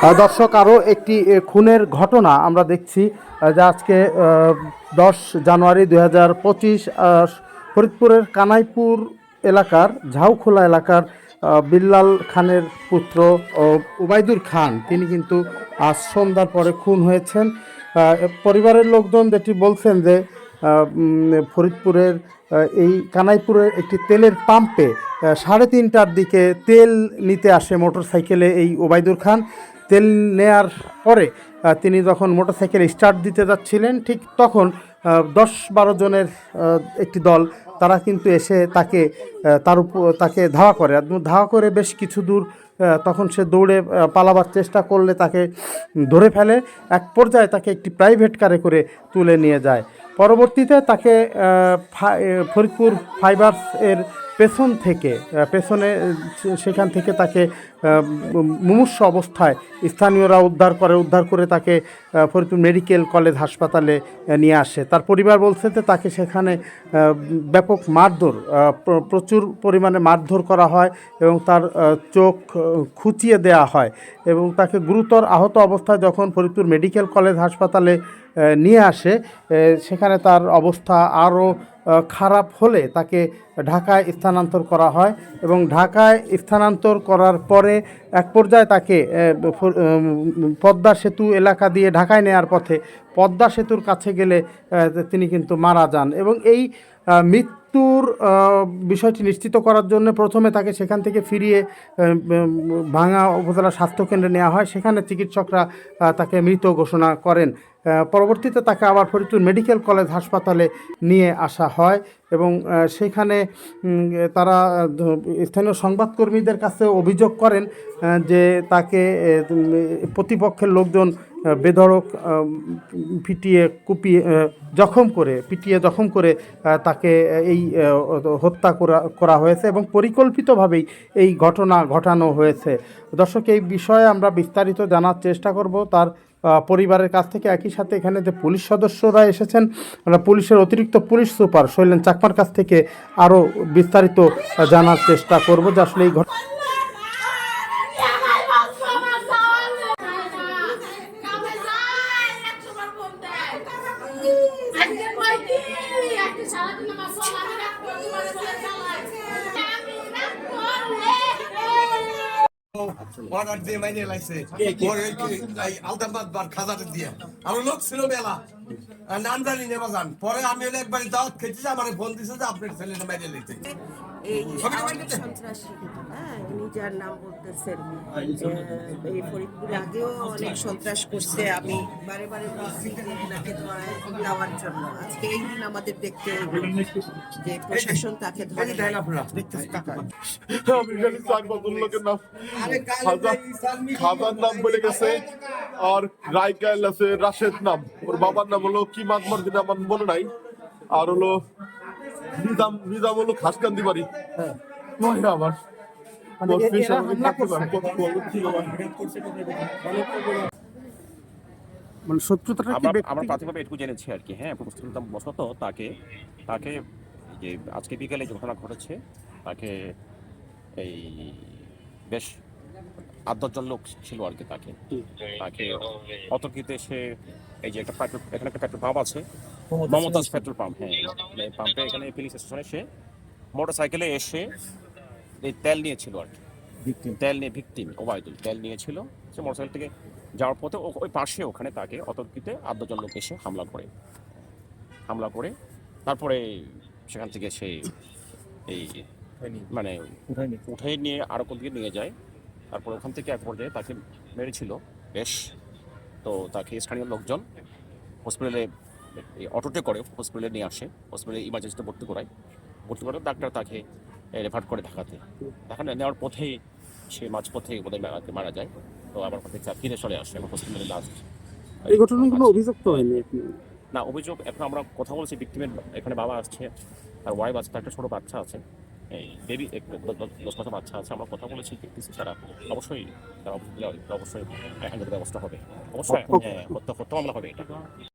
দর্শক, আরও একটি খুনের ঘটনা আমরা দেখছি যা আজকে দশ জানুয়ারি দুই হাজার পঁচিশ ফরিদপুরের কানাইপুর এলাকার, ঝাউখোলা এলাকার বিল্লাল খানের পুত্র উবাইদুর খান। তিনি কিন্তু আজ সন্ধ্যার পরে খুন হয়েছেন। পরিবারের লোকজন যেটি বলছেন যে ফরিদপুরের এই কানাইপুরের একটি তেলের পাম্পে সাড়ে তিনটার দিকে তেল নিতে আসে মোটরসাইকেলে এই ওবায়দুর খান। তেল নেয়ার পরে তিনি যখন মোটরসাইকেল স্টার্ট দিতে যাচ্ছিলেন, ঠিক তখন দশ বারো জনের একটি দল, তারা কিন্তু এসে তাকে তার উপর তাকে ধাওয়া করে। ধাওয়া করে বেশ কিছু দূর তখন সে দৌড়ে পালাবার চেষ্টা করলে তাকে ধরে ফেলে। এক পর্যায়ে তাকে একটি প্রাইভেট কারে করে তুলে নিয়ে যায়। পরবর্তীতে তাকে ফরিদপুর ফাইবার্স এর পেছন থেকে পেছনে সেখান থেকে তাকে মুমূর্ষ অবস্থায় স্থানীয়রা উদ্ধার করে উদ্ধার করে তাকে ফরিদপুর মেডিকেল কলেজ হাসপাতালে নিয়ে আসে। তার পরিবার বলছে যে তাকে সেখানে ব্যাপক মারধর প্রচুর পরিমাণে মারধর করা হয় এবং তার চোখ খুঁচিয়ে দেওয়া হয় এবং তাকে গুরুতর আহত অবস্থায় যখন ফরিদপুর মেডিকেল কলেজ হাসপাতালে নিয়ে আসে সেখানে তার অবস্থা আরও খারাপ হলে তাকে ঢাকায় স্থানান্তর করা হয় এবং ঢাকায় স্থানান্তর করার পরে এক পর্যায়ে তাকে পদ্মা সেতু এলাকা দিয়ে ঢাকায় নেওয়ার পথে পদ্মা সেতুর কাছে গেলে তিনি কিন্তু মারা যান এবং এই আহ, মৃত্যুর বিষয়টি নিশ্চিত করার জন্য প্রথমে তাকে সেখান থেকে ফিরিয়ে ভাঙা উপজেলা স্বাস্থ্যকেন্দ্রে নেওয়া হয়। সেখানে চিকিৎসকরা তাকে মৃত ঘোষণা করেন। পরবর্তীতে তাকে আবার ফরিদপুর মেডিকেল কলেজ হাসপাতালে নিয়ে আসা হয় এবং সেখানে তারা স্থানীয় সংবাদকর্মীদের কাছে অভিযোগ করেন যে তাকে প্রতিপক্ষের লোকজন বেধড়ক পিটিয়ে, কুপিয়ে জখম করে, পিটিয়ে, জখম করে তাকে এই হত্যা করা করা হয়েছে এবং পরিকল্পিতভাবেই এই ঘটনা ঘটানো হয়েছে। দর্শক, এই বিষয়ে আমরা বিস্তারিত জানার চেষ্টা করব। তার পরিবারের কাছ থেকে একই সাথে এখানে যে পুলিশ সদস্যরা এসেছেন পুলিশের অতিরিক্ত পুলিশ সুপার শৈলেন চাকমার কাছ থেকে আরও বিস্তারিত জানার চেষ্টা করব যে আসলে এই ঘটনা অর্ডার দিয়ে মাইনে লাগছে পরে কি- এই আলতাবাদ বার খাজাতে দিয়ে। আমার লোক ছিল মেলা। নাম জানি নেবা যান পরে আমি হলে একবার দাওয়াত খেয়েছি আমার ফোন দিছে যে আপনার ছেলে মাইনে লিখতে এই সবাই আওয়ামী বলতে? সন্ত্রাসী হ্যাঁ ইনি যার নাম বলতেছেন এই ফরিদপুরে আগেও অনেক সন্ত্রাস করছে। আমি বারে বারে এনাকে ধরায় দেওয়ার জন্য। আজকে এই দিন আমাদের দেখতে যে প্রশাসন তাকে ধরে এই দেন আপনারা। আমি জানি চার পাঁচজন লোকের নাম আরে কাল খাজা খাজার নাম বলে গেছে আর রাইকাইল আছে রাশেদ নাম। ওর বাবার নাম হলো কি মাতমার দিন আমার মনে নাই। আর হলো নিজাম নিজাম হলো খাসকান্দি বাড়ি। নয় আমার। মানে। মানে শত্রুতাটা কি আমরা আমরা প্রাথমিকভাবে এটুকু জেনেছি আর কি হ্যাঁ প্রস্তুতম বশত তাকে তাকে যে আজকে বিকেলে যে ঘটনা ঘটেছে তাকে এই বেশ আট দশজন লোক ছিল আর কি তাকে। তাকে অতর্কিতে সে এই যে একটা পেট্রোল এখানে একটা পেট্রোল পাম্প আছে। মমতাজ পেট্রোল পাম্প হ্যাঁ। এই পাম্পে এখানে পুলিশ স্টেশনে সে মোটর সাইকেলে এসে এই তেল নিয়েছিল আর কি। তেল নিয়ে ভিকটিম ওবায়দুল। তেল নিয়েছিল সে মোটরসাইকেল থেকে যাওয়ার পথে ওই পাশে ওখানে তাকে অতর্কিতে আট দশজন লোক এসে হামলা করে। হামলা করে তারপরে সেখান থেকে সে এই মানে উঠে নিয়ে। আরও কোন দিকে নিয়ে যায় তারপরে ওখান থেকে এক পর্যায়ে তাকে মেরেছিল। বেশ তো তাকে স্থানীয় লোকজন হসপিটালে এই অটোতে করে হসপিটালে নিয়ে আসে। হসপিটালে ইমার্জেন্সিতে ভর্তি করায়। ভর্তি করে ডাক্তার তাকে রেফার করে ঢাকাতে। ঢাকা নেওয়ার পথেই সে মাঝপথে বোধহয় মারা মারা যায়। তো আবার পথে ফিরে চলে আসে আমার হসপিটালে লাস্ট এই ঘটনায় কোনো অভিযোগ তো হয়নি না অভিযোগ এখন আমরা কথা বলছি ভিক্টিমের এখানে বাবা আসছে আর ওয়াইফ আছে তার একটা ছোটো বাচ্চা আছে। এই বেবি দশ মাসের বাচ্চা আছে আমরা কথা বলেছি দেখতেছি তারা অবশ্যই তারা অবশ্যই অবশ্যই ব্যবস্থা হবে অবশ্যই হ্যাঁ হত্যা হত্যা মামলা হবে এটা